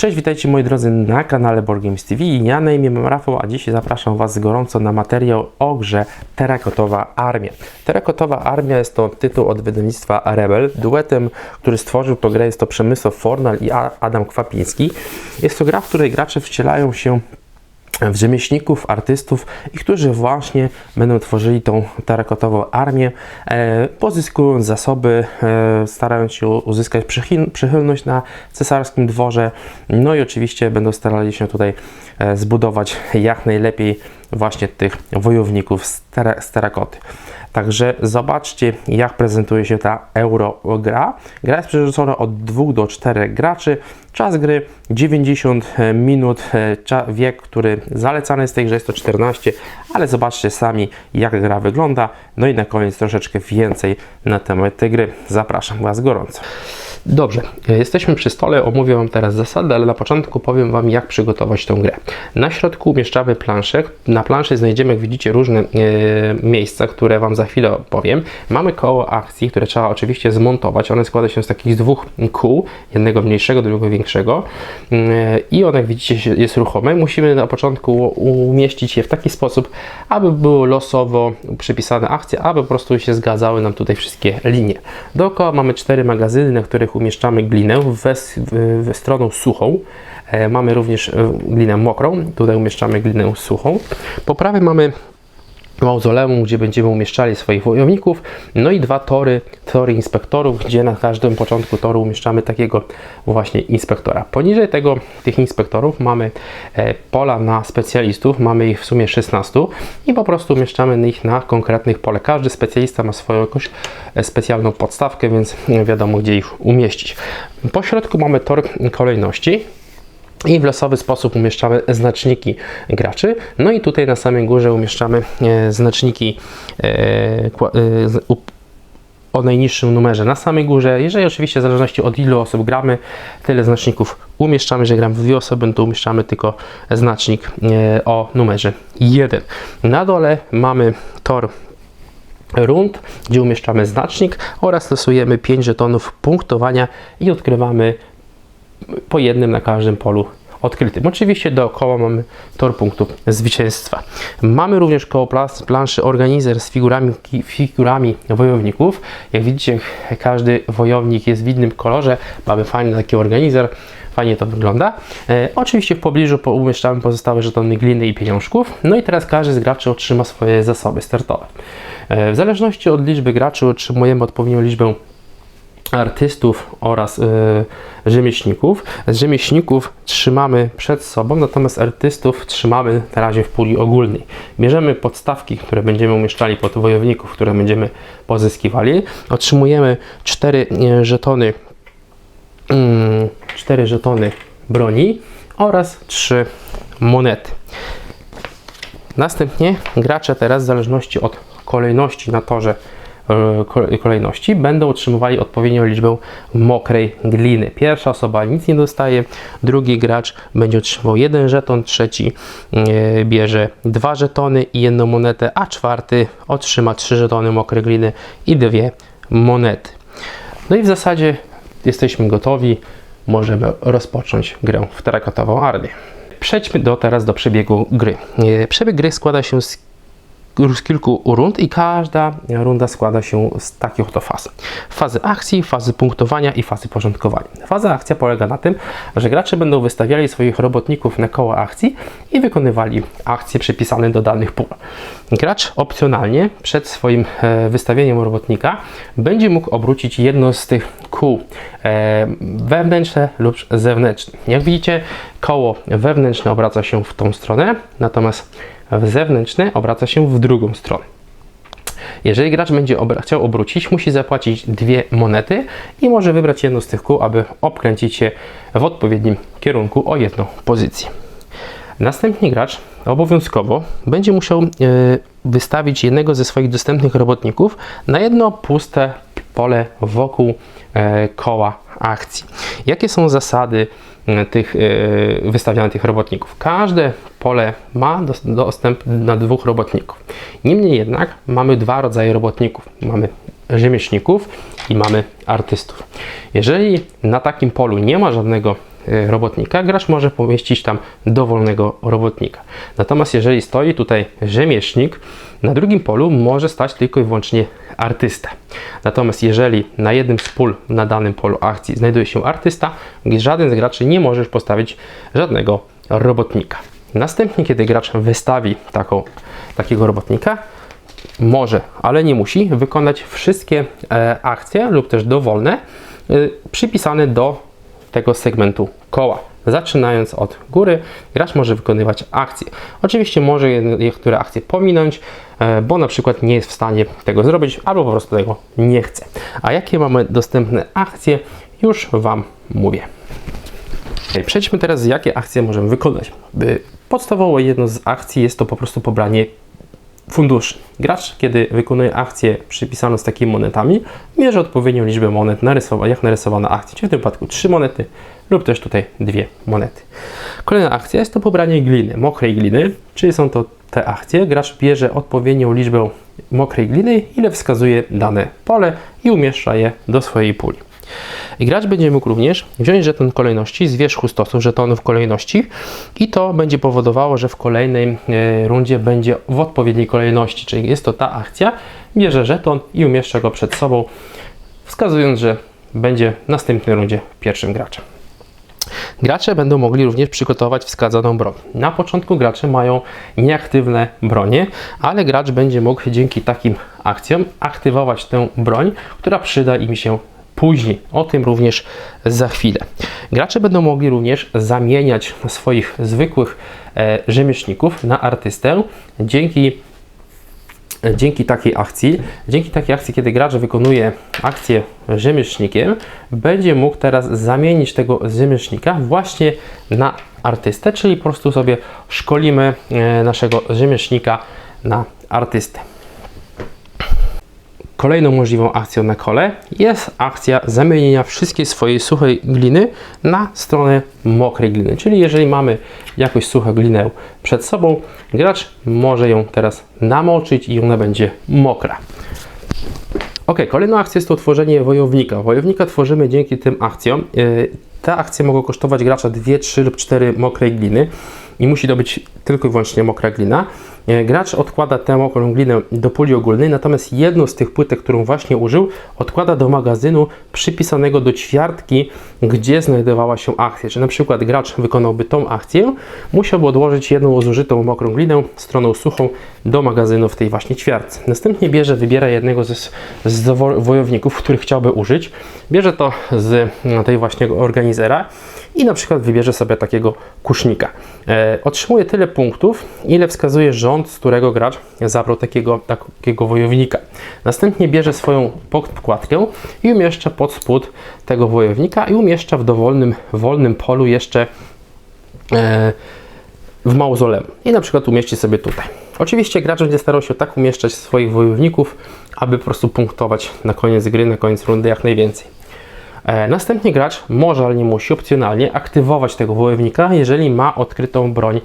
Cześć, witajcie moi drodzy na kanale Board Games TV. Ja na imię mam Rafał, a dzisiaj zapraszam Was gorąco na materiał o grze Terakotowa Armia. Terakotowa Armia jest to tytuł od wydawnictwa Rebel. Duetem, który stworzył tę grę jest to Przemysław Fornal i Adam Kwapiński. Jest to gra, w której gracze wcielają się w rzemieślników, artystów i którzy właśnie będą tworzyli tą terakotową armię, e, pozyskując zasoby, e, starając się uzyskać przychylność na cesarskim dworze, no i oczywiście będą starali się tutaj e, zbudować jak najlepiej właśnie tych wojowników z, tera- z terakoty. Także zobaczcie, jak prezentuje się ta Eurogra. Gra jest przerzucona od 2 do 4 graczy. Czas gry 90 minut, e, wiek, który zalecany jest tej grze jest to 14, ale zobaczcie sami, jak gra wygląda. No i na koniec troszeczkę więcej na temat tej gry. Zapraszam Was gorąco. Dobrze, e, jesteśmy przy stole, omówię Wam teraz zasady, ale na początku powiem Wam, jak przygotować tą grę. Na środku umieszczamy planszę. Na planszy znajdziemy, jak widzicie, różne e, miejsca, które Wam za chwilę opowiem. Mamy koło akcji, które trzeba oczywiście zmontować. One składa się z takich dwóch kół, jednego mniejszego, drugiego większego. E, I one, jak widzicie, jest ruchome. Musimy na początku umieścić je w taki sposób, aby były losowo przypisane akcje, aby po prostu się zgadzały nam tutaj wszystkie linie. Dookoła mamy cztery magazyny, na których umieszczamy glinę we, we stroną suchą. E, Mamy również e, glinę mokrą, tutaj umieszczamy glinę suchą. Po prawej mamy mauzoleum, gdzie będziemy umieszczali swoich wojowników, no i dwa tory, tory inspektorów, gdzie na każdym początku toru umieszczamy takiego właśnie inspektora. Poniżej tego, tych inspektorów mamy e, pola na specjalistów, mamy ich w sumie 16 i po prostu umieszczamy ich na konkretnych pole. Każdy specjalista ma swoją jakąś e, specjalną podstawkę, więc wiadomo gdzie ich umieścić. Po środku mamy tor kolejności, i w losowy sposób umieszczamy znaczniki graczy. No i tutaj na samej górze umieszczamy e, znaczniki e, e, o najniższym numerze na samej górze. Jeżeli oczywiście w zależności od ilu osób gramy, tyle znaczników umieszczamy. Jeżeli gramy w dwie osoby, to umieszczamy tylko znacznik o numerze 1. Na dole mamy tor rund, gdzie umieszczamy znacznik oraz stosujemy 5 żetonów punktowania i odkrywamy po jednym na każdym polu odkrytym. Oczywiście dookoła mamy tor punktów zwycięstwa. Mamy również koło planszy organizer z figurami, figurami wojowników. Jak widzicie, każdy wojownik jest w innym kolorze. Mamy fajny taki organizer. Fajnie to wygląda. E, oczywiście w pobliżu po- umieszczamy pozostałe żetony gliny i pieniążków. No i teraz każdy z graczy otrzyma swoje zasoby startowe. E, w zależności od liczby graczy otrzymujemy odpowiednią liczbę artystów oraz y, rzemieślników. Rzemieślników trzymamy przed sobą, natomiast artystów trzymamy na razie w puli ogólnej. Bierzemy podstawki, które będziemy umieszczali pod wojowników, które będziemy pozyskiwali. Otrzymujemy cztery y, żetony, mm, cztery żetony broni oraz trzy monety. Następnie gracze teraz w zależności od kolejności na torze kolejności będą otrzymywali odpowiednią liczbę mokrej gliny. Pierwsza osoba nic nie dostaje, drugi gracz będzie otrzymał jeden żeton, trzeci e, bierze dwa żetony i jedną monetę, a czwarty otrzyma trzy żetony mokrej gliny i dwie monety. No i w zasadzie jesteśmy gotowi, możemy rozpocząć grę w terakotową armię. Przejdźmy do, teraz do przebiegu gry. E, Przebieg gry składa się z z kilku rund i każda runda składa się z takich oto faz. Fazy akcji, fazy punktowania i fazy porządkowania. Faza akcja polega na tym, że gracze będą wystawiali swoich robotników na koło akcji i wykonywali akcje przypisane do danych pól. Gracz opcjonalnie przed swoim e, wystawieniem robotnika będzie mógł obrócić jedno z tych kół e, wewnętrzne lub zewnętrzne. Jak widzicie, koło wewnętrzne obraca się w tą stronę, natomiast zewnętrzne obraca się w drugą stronę. Jeżeli gracz będzie chciał obrócić, musi zapłacić dwie monety i może wybrać jedno z tych kół, aby obkręcić się w odpowiednim kierunku o jedną pozycję. Następnie gracz obowiązkowo będzie musiał e, wystawić jednego ze swoich dostępnych robotników na jedno puste pole wokół e, koła akcji. Jakie są zasady tych e, wystawiania tych robotników? Każde pole ma dos- dostęp na dwóch robotników. Niemniej jednak mamy dwa rodzaje robotników. Mamy rzemieślników i mamy artystów. Jeżeli na takim polu nie ma żadnego robotnika, gracz może pomieścić tam dowolnego robotnika. Natomiast jeżeli stoi tutaj rzemieślnik, na drugim polu może stać tylko i wyłącznie artysta. Natomiast jeżeli na jednym z pól na danym polu akcji znajduje się artysta, żaden z graczy nie może już postawić żadnego robotnika. Następnie, kiedy gracz wystawi taką, takiego robotnika, może, ale nie musi wykonać wszystkie e, akcje lub też dowolne e, przypisane do tego segmentu koła. Zaczynając od góry, gracz może wykonywać akcje. Oczywiście może niektóre akcje pominąć, e, bo na przykład nie jest w stanie tego zrobić, albo po prostu tego nie chce. A jakie mamy dostępne akcje, już Wam mówię. Przejdźmy teraz, jakie akcje możemy wykonać. Podstawowo jedno z akcji jest to po prostu pobranie funduszy. Gracz, kiedy wykonuje akcję przypisaną z takimi monetami, mierzy odpowiednią liczbę monet, jak narysowana akcja, czyli w tym wypadku 3 monety lub też tutaj dwie monety. Kolejna akcja jest to pobranie gliny, mokrej gliny, czyli są to te akcje. Gracz bierze odpowiednią liczbę mokrej gliny, ile wskazuje dane pole i umieszcza je do swojej puli. Gracz będzie mógł również wziąć żeton kolejności z wierzchu stosu żetonów kolejności i to będzie powodowało, że w kolejnej e, rundzie będzie w odpowiedniej kolejności, czyli jest to ta akcja, bierze żeton i umieszcza go przed sobą, wskazując, że będzie w następnej rundzie pierwszym graczem. Gracze będą mogli również przygotować wskazaną broń. Na początku gracze mają nieaktywne bronie, ale gracz będzie mógł dzięki takim akcjom aktywować tę broń, która przyda im się później. O tym również za chwilę. Gracze będą mogli również zamieniać swoich zwykłych e, rzemieślników na artystę dzięki dzięki takiej akcji, dzięki takiej akcji, kiedy gracz wykonuje akcję rzemieślnikiem, będzie mógł teraz zamienić tego rzemieślnika właśnie na artystę, czyli po prostu sobie szkolimy e, naszego rzemieślnika na artystę. Kolejną możliwą akcją na kole jest akcja zamienienia wszystkiej swojej suchej gliny na stronę mokrej gliny. Czyli jeżeli mamy jakąś suchą glinę przed sobą, gracz może ją teraz namoczyć i ona będzie mokra. Ok, kolejną akcją jest to tworzenie wojownika. Wojownika tworzymy dzięki tym akcjom. Y, te akcje mogą kosztować gracza 2, 3 lub 4 mokrej gliny i musi to być tylko i wyłącznie mokra glina. E, gracz odkłada tę mokrą glinę do puli ogólnej, natomiast jedną z tych płytek, którą właśnie użył, odkłada do magazynu przypisanego do ćwiartki, gdzie znajdowała się akcja. Czy na przykład gracz wykonałby tą akcję, musiałby odłożyć jedną zużytą mokrą glinę stroną suchą do magazynu w tej właśnie ćwiartce. Następnie bierze, wybiera jednego z, z wojowników, których chciałby użyć. Bierze to z tej właśnie organizera i na przykład wybierze sobie takiego kusznika. E, otrzymuje tyle punktów, ile wskazuje rząd, z którego gracz zabrał takiego, takiego wojownika. Następnie bierze swoją podkładkę i umieszcza pod spód tego wojownika i umieszcza w dowolnym, wolnym polu jeszcze e, w mauzoleum. I na przykład umieści sobie tutaj. Oczywiście gracz będzie starał się tak umieszczać swoich wojowników, aby po prostu punktować na koniec gry, na koniec rundy jak najwięcej. E, następnie gracz może, ale nie musi opcjonalnie aktywować tego wojownika, jeżeli ma odkrytą broń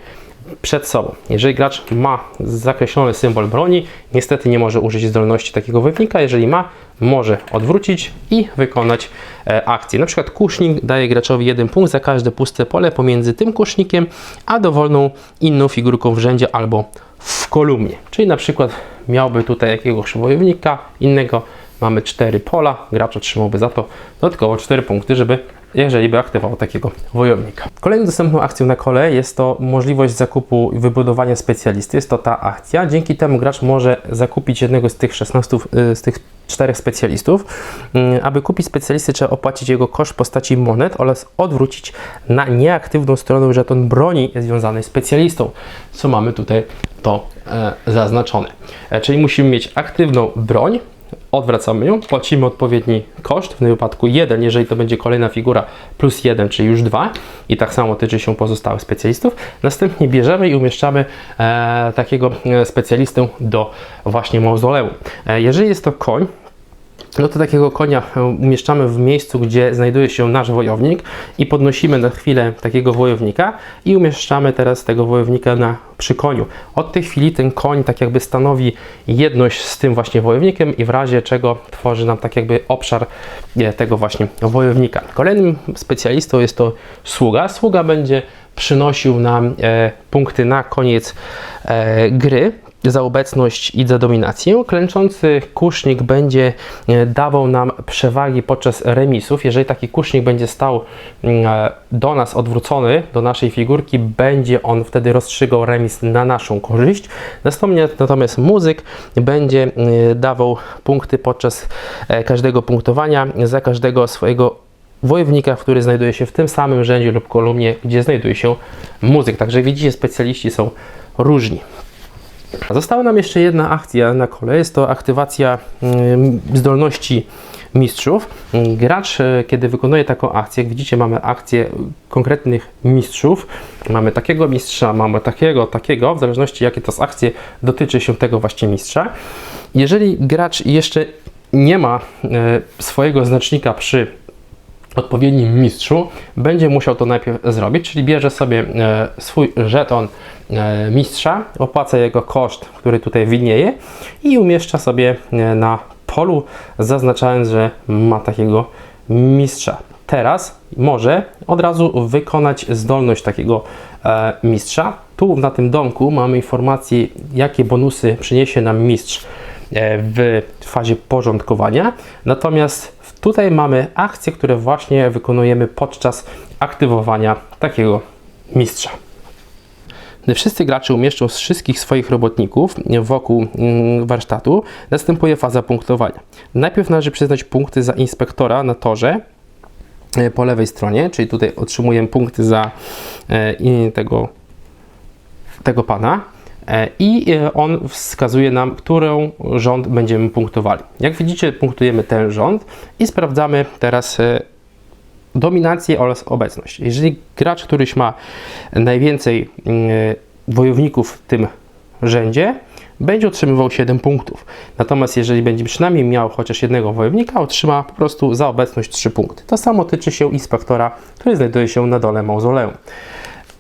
przed sobą. Jeżeli gracz ma zakreślony symbol broni, niestety nie może użyć zdolności takiego wojownika. Jeżeli ma, może odwrócić i wykonać e, akcję. Na przykład kusznik daje graczowi jeden punkt za każde puste pole pomiędzy tym kusznikiem, a dowolną inną figurką w rzędzie albo w kolumnie. Czyli na przykład miałby tutaj jakiegoś wojownika innego, mamy 4 pola, gracz otrzymałby za to dodatkowo 4 punkty, żeby jeżeli by aktywował takiego wojownika. Kolejną dostępną akcją na kole jest to możliwość zakupu i wybudowania specjalisty. Jest to ta akcja. Dzięki temu gracz może zakupić jednego z tych 16, y, z tych czterech specjalistów. Y, aby kupić specjalisty trzeba opłacić jego koszt w postaci monet oraz odwrócić na nieaktywną stronę żeton broni związanej z specjalistą, co mamy tutaj to e, zaznaczone. E, czyli musimy mieć aktywną broń, odwracamy ją, płacimy odpowiedni koszt, w tym wypadku 1, jeżeli to będzie kolejna figura, plus 1, czyli już 2 i tak samo tyczy się pozostałych specjalistów. Następnie bierzemy i umieszczamy e, takiego e, specjalistę do właśnie mauzoleum. E, jeżeli jest to koń, to takiego konia e, umieszczamy w miejscu, gdzie znajduje się nasz wojownik i podnosimy na chwilę takiego wojownika i umieszczamy teraz tego wojownika na, przy koniu. Od tej chwili ten koń tak jakby stanowi jedność z tym właśnie wojownikiem i w razie czego tworzy nam tak jakby obszar e, tego właśnie wojownika. Kolejnym specjalistą jest to sługa. Sługa będzie przynosił nam e, punkty na koniec gry za obecność i za dominację. Klęczący kusznik będzie e, dawał nam przewagi podczas remisów. Jeżeli taki kusznik będzie stał mm, e, do nas odwrócony, do naszej figurki, będzie on wtedy rozstrzygał remis na naszą korzyść. Natomiast muzyk będzie e, dawał punkty podczas każdego punktowania za każdego swojego wojownika, który znajduje się w tym samym rzędzie lub kolumnie, gdzie znajduje się muzyk. Także widzicie, specjaliści są różni. Została nam jeszcze jedna akcja na kole, jest to aktywacja mm, zdolności mistrzów. Gracz, e, kiedy wykonuje taką akcję, jak widzicie, mamy akcję konkretnych mistrzów. Mamy takiego mistrza, mamy takiego, takiego, w zależności jakie to z akcje dotyczy się tego właśnie mistrza. Jeżeli gracz jeszcze nie ma e, swojego znacznika przy odpowiednim mistrzu, będzie musiał to najpierw zrobić, czyli bierze sobie e, swój żeton e, mistrza, opłaca jego koszt, który tutaj widnieje i umieszcza sobie e, na polu, zaznaczając, że ma takiego mistrza. Teraz może od razu wykonać zdolność takiego mistrza. Tu na tym domku mamy informację, jakie bonusy przyniesie nam mistrz w fazie porządkowania. Natomiast Tutaj mamy akcje, które właśnie wykonujemy podczas aktywowania takiego mistrza. Gdy wszyscy gracze umieszczą wszystkich swoich robotników wokół mm, warsztatu, następuje faza punktowania. Najpierw należy przyznać punkty za inspektora na torze e, po lewej stronie, czyli tutaj otrzymujemy punkty za e, tego, tego pana. E, i e, on wskazuje nam, którą rząd będziemy punktowali. Jak widzicie, punktujemy ten rząd i sprawdzamy teraz e, dominację oraz obecność. Jeżeli gracz któryś ma najwięcej wojowników w tym rzędzie, będzie otrzymywał 7 punktów. Natomiast jeżeli będzie przynajmniej miał chociaż jednego wojownika, otrzyma po prostu za obecność 3 punkty. To samo tyczy się inspektora, który znajduje się na dole mauzoleum.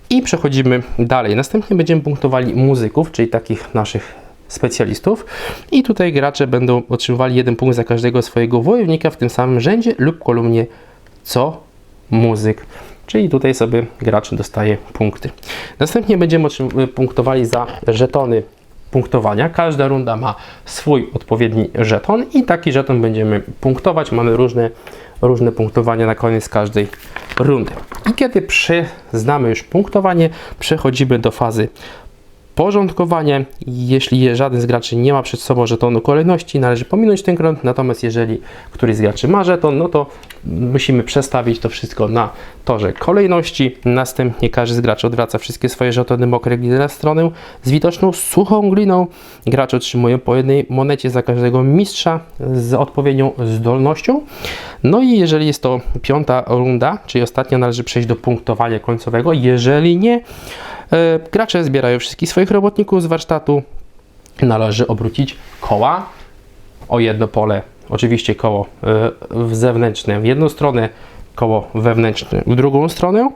I przechodzimy dalej. Następnie będziemy punktowali muzyków, czyli takich naszych specjalistów. I tutaj gracze będą otrzymywali jeden punkt za każdego swojego wojownika w tym samym rzędzie lub kolumnie co muzyk. Czyli tutaj sobie gracz dostaje punkty. Następnie będziemy punktowali za żetony punktowania. Każda runda ma swój odpowiedni żeton i taki żeton będziemy punktować. Mamy różne, różne punktowania na koniec każdej rundy. I kiedy przyznamy już punktowanie, przechodzimy do fazy porządkowanie. Jeśli żaden z graczy nie ma przed sobą żetonu kolejności, należy pominąć ten krąg, natomiast jeżeli któryś z graczy ma żeton, no to musimy przestawić to wszystko na torze kolejności. Następnie każdy z graczy odwraca wszystkie swoje żetony mokre gliny na stronę z widoczną suchą gliną. Gracze otrzymują po jednej monecie za każdego mistrza z odpowiednią zdolnością. No i jeżeli jest to piąta runda, czyli ostatnia, należy przejść do punktowania końcowego. Jeżeli nie, E, gracze zbierają wszystkich swoich robotników z warsztatu. Należy obrócić koła o jedno pole. Oczywiście koło e, zewnętrzne w jedną stronę, koło wewnętrzne w drugą stronę.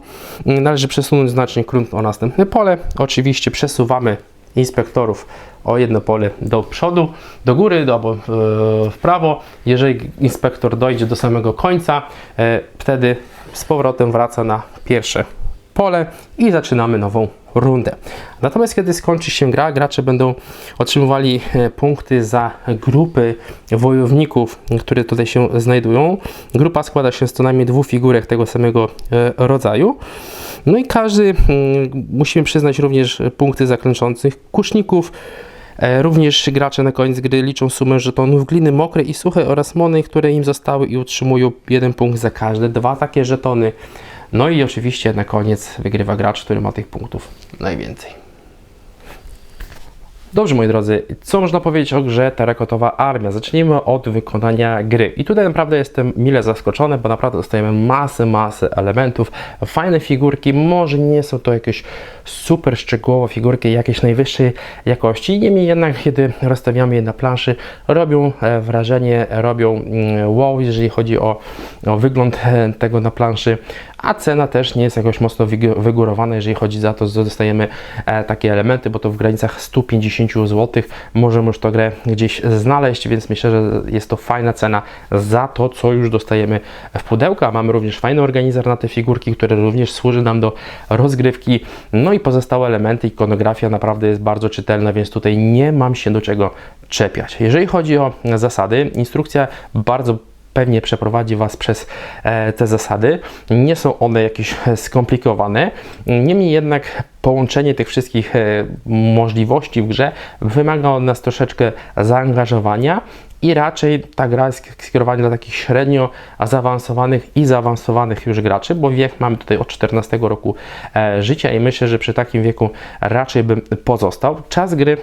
Należy przesunąć znacznik grunt o następne pole. Oczywiście przesuwamy inspektorów o jedno pole do przodu, do góry albo w prawo. Jeżeli inspektor dojdzie do samego końca, e, wtedy z powrotem wraca na pierwsze pole i zaczynamy nową rundę. Natomiast kiedy skończy się gra, gracze będą otrzymywali e, punkty za grupy wojowników, które tutaj się znajdują. Grupa składa się z co najmniej dwóch figurek tego samego e, rodzaju. No i każdy, mm, musimy przyznać również punkty zakręczących kuszników, e, Również gracze na koniec gry liczą sumę żetonów gliny mokrej i suchej oraz mony, które im zostały i utrzymują jeden punkt za każde dwa takie żetony. No i oczywiście na koniec wygrywa gracz, który ma tych punktów najwięcej. Dobrze, moi drodzy, co można powiedzieć o grze Terrakotowa Armia? Zacznijmy od wykonania gry. I tutaj naprawdę jestem mile zaskoczony, bo naprawdę dostajemy masę, masę elementów, fajne figurki, może nie są to jakieś super szczegółowe figurki jakiejś najwyższej jakości, niemniej jednak, kiedy rozstawiamy je na planszy, robią e, wrażenie, robią mm, wow, jeżeli chodzi o, o wygląd e, tego na planszy, a cena też nie jest jakoś mocno wyg- wygórowana, jeżeli chodzi za to, że dostajemy e, takie elementy, bo to w granicach 150 zł możemy już tę grę gdzieś znaleźć, więc myślę, że jest to fajna cena za to, co już dostajemy w pudełku, a mamy również fajny organizer na te figurki, który również służy nam do rozgrywki, no i pozostałe elementy, ikonografia naprawdę jest bardzo czytelna, więc tutaj nie mam się do czego czepiać. Jeżeli chodzi o zasady, instrukcja bardzo pewnie przeprowadzi Was przez e, te zasady. Nie są one jakieś e, skomplikowane, niemniej jednak połączenie tych wszystkich e, możliwości w grze wymaga od nas troszeczkę zaangażowania i raczej ta gra jest skierowana dla takich średnio zaawansowanych i zaawansowanych już graczy, bo wiek mamy tutaj od 14 roku życia i myślę, że przy takim wieku raczej bym pozostał. Czas gry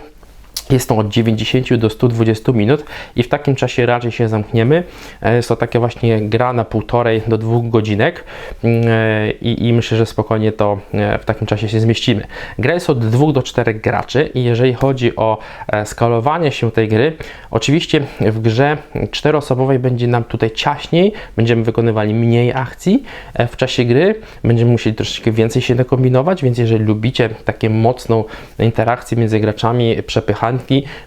jest to od 90 do 120 minut i w takim czasie raczej się zamkniemy. E, jest to takie właśnie gra na półtorej do dwóch godzinek mm, e, i, i myślę, że spokojnie to e, w takim czasie się zmieścimy. Gra jest od 2 do 4 graczy i jeżeli chodzi o skalowanie się tej gry, oczywiście w grze czteroosobowej będzie nam tutaj ciaśniej, będziemy wykonywali mniej akcji w czasie gry, będziemy musieli troszeczkę więcej się nakombinować, więc jeżeli lubicie takie mocną interakcję między graczami, przepychanie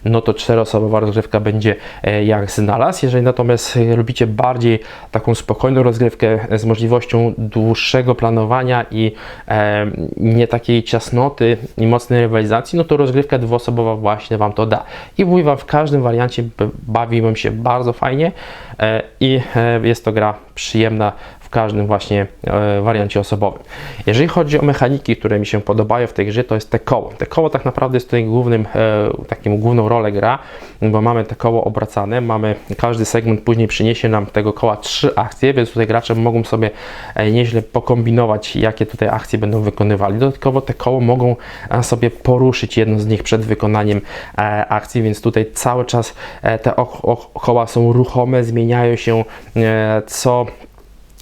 no to czteroosobowa rozgrywka będzie e, jak znalazł. Jeżeli natomiast lubicie bardziej taką spokojną rozgrywkę z możliwością dłuższego planowania i e, nie takiej ciasnoty i mocnej rywalizacji, no to rozgrywka dwuosobowa właśnie Wam to da. I mówię Wam, w każdym wariancie bawiłem się bardzo fajnie e, i jest to gra przyjemna w każdym właśnie e, wariancie osobowym. Jeżeli chodzi o mechaniki, które mi się podobają w tej grze, to jest te koło. Te koło tak naprawdę jest tutaj głównym, e, takim główną rolę gra, bo mamy te koło obracane, mamy, każdy segment później przyniesie nam tego koła trzy akcje, więc tutaj gracze mogą sobie e, nieźle pokombinować, jakie tutaj akcje będą wykonywali. Dodatkowo te koło mogą sobie poruszyć jedno z nich przed wykonaniem akcji, więc tutaj cały czas te koła są ruchome, zmieniają się co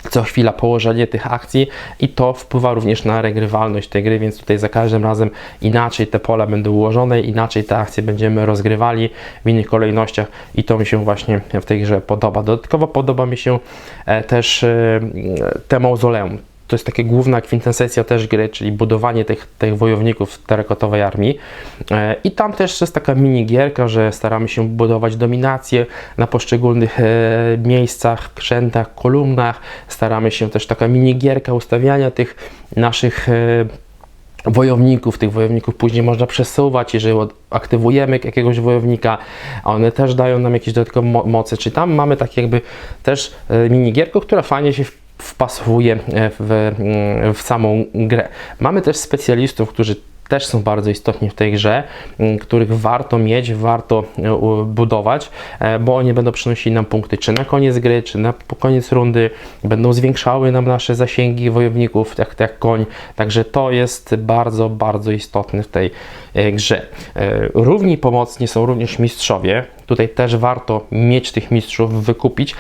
co chwila położenie tych akcji i to wpływa również na regrywalność tej gry, więc tutaj za każdym razem inaczej te pola będą ułożone, inaczej te akcje będziemy rozgrywali w innych kolejnościach i to mi się właśnie w tej grze podoba. Dodatkowo podoba mi się e, też e, te mauzoleum to jest taka główna kwintesencja też gry, czyli budowanie tych, tych wojowników terrakotowej armii. E, I tam też jest taka mini gierka, że staramy się budować dominację na poszczególnych e, miejscach, krzętach, kolumnach. Staramy się też taka mini gierka ustawiania tych naszych e, wojowników, tych wojowników później można przesuwać, jeżeli aktywujemy jakiegoś wojownika, a one też dają nam jakieś dodatkowe moce, czy tam mamy tak jakby też minigierkę, która fajnie się wpasowuje e, w, mm, w samą grę. Mamy też specjalistów, którzy też są bardzo istotni w tej grze, mm, których warto mieć, warto e, budować, e, bo oni będą przynosili nam punkty czy na koniec gry, czy na koniec rundy, będą zwiększały nam nasze zasięgi wojowników, tak jak koń. Także to jest bardzo, bardzo istotne w tej grze. Równi pomocni są również mistrzowie. Tutaj też warto mieć tych mistrzów, wykupić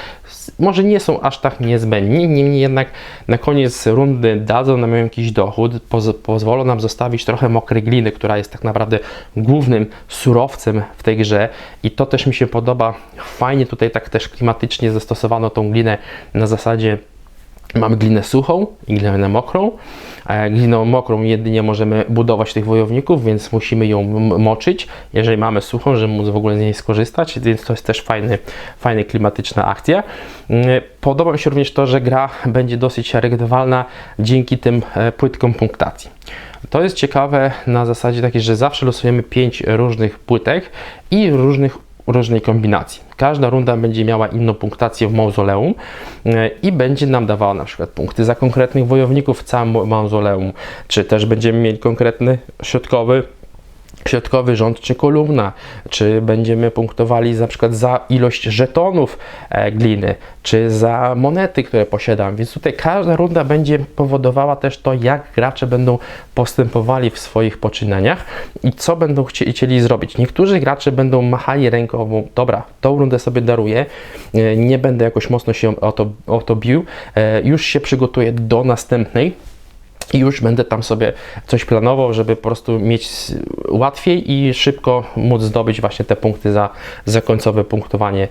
może nie są aż tak niezbędni, niemniej jednak na koniec rundy dadzą nam jakiś dochód, poz pozwolą nam zostawić trochę mokrej gliny, która jest tak naprawdę głównym surowcem w tej grze i to też mi się podoba. Fajnie tutaj tak też klimatycznie zastosowano tą glinę na zasadzie Mamy glinę suchą i glinę mokrą. Gliną mokrą jedynie możemy budować tych wojowników, więc musimy ją moczyć. Jeżeli mamy suchą, żeby móc w ogóle z niej skorzystać, więc to jest też fajny, fajny klimatyczna akcja. Mm, podoba mi się również to, że gra będzie dosyć regrywalna dzięki tym e, płytkom punktacji. To jest ciekawe na zasadzie takiej, że zawsze losujemy 5 różnych płytek i różnych różnej kombinacji. Każda runda będzie miała inną punktację w mauzoleum e, i będzie nam dawała na przykład punkty za konkretnych wojowników w całym mauzoleum, czy też będziemy mieli konkretny środkowy środkowy rząd czy kolumna, czy będziemy punktowali na przykład za ilość żetonów e, gliny, czy za monety, które posiadam. Więc tutaj każda runda będzie powodowała też to, jak gracze będą postępowali w swoich poczynaniach i co będą chci- chcieli zrobić. Niektórzy gracze będą machali ręką, dobra, tą rundę sobie daruję, e, nie będę jakoś mocno się o to, o to bił, e, już się przygotuję do następnej i już będę tam sobie coś planował, żeby po prostu mieć łatwiej i szybko móc zdobyć właśnie te punkty za, za końcowe punktowanie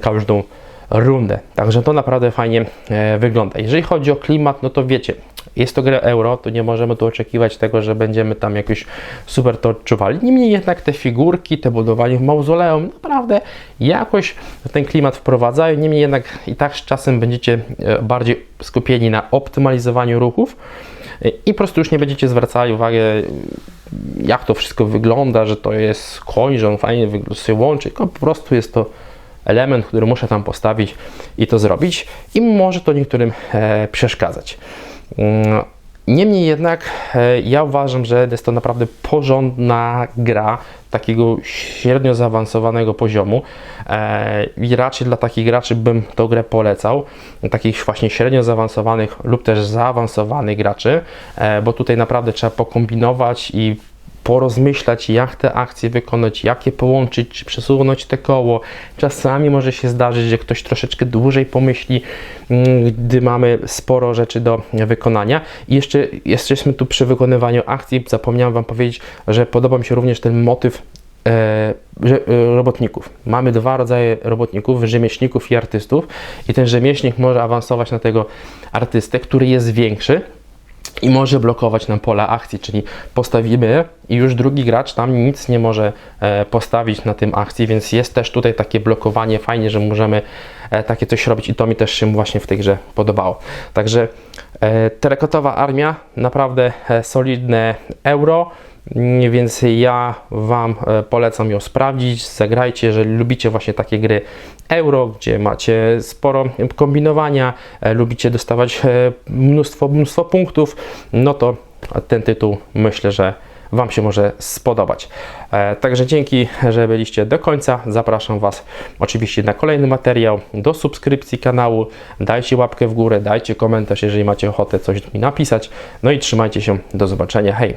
każdą rundę. Także to naprawdę fajnie e, wygląda. Jeżeli chodzi o klimat, no to wiecie, jest to gra euro, to nie możemy tu oczekiwać tego, że będziemy tam jakoś super to odczuwali. Niemniej jednak te figurki, te budowanie w mauzoleum naprawdę jakoś ten klimat wprowadzają. Niemniej jednak i tak z czasem będziecie e, bardziej skupieni na optymalizowaniu ruchów i po prostu już nie będziecie zwracali uwagi, jak to wszystko wygląda, że to jest koń, że on fajnie się łączy, tylko po prostu jest to element, który muszę tam postawić i to zrobić i może to niektórym e, przeszkadzać. Niemniej jednak e, ja uważam, że jest to naprawdę porządna gra takiego średnio zaawansowanego poziomu. E, i raczej dla takich graczy bym tą grę polecał, takich właśnie średnio zaawansowanych lub też zaawansowanych graczy, e, bo tutaj naprawdę trzeba pokombinować i porozmyślać, jak te akcje wykonać, jak je połączyć, czy przesunąć te koło. Czasami może się zdarzyć, że ktoś troszeczkę dłużej pomyśli, mm, gdy mamy sporo rzeczy do wykonania. I jeszcze jesteśmy tu przy wykonywaniu akcji. Zapomniałem Wam powiedzieć, że podoba mi się również ten motyw e, e, robotników. Mamy dwa rodzaje robotników, rzemieślników i artystów i ten rzemieślnik może awansować na tego artystę, który jest większy, i może blokować nam pola akcji, czyli postawimy i już drugi gracz tam nic nie może e, postawić na tym akcji, więc jest też tutaj takie blokowanie, fajnie, że możemy e, takie coś robić i to mi też się właśnie w tej grze podobało. Także e, terekotowa armia, naprawdę solidne euro, więc ja Wam e, polecam ją sprawdzić, zagrajcie, jeżeli lubicie właśnie takie gry euro, gdzie macie sporo kombinowania, e, lubicie dostawać e, mnóstwo, mnóstwo punktów, no to ten tytuł myślę, że Wam się może spodobać. Także dzięki, że byliście do końca. Zapraszam Was oczywiście na kolejny materiał, do subskrypcji kanału. Dajcie łapkę w górę, dajcie komentarz, jeżeli macie ochotę coś mi napisać. No i trzymajcie się. Do zobaczenia. Hej!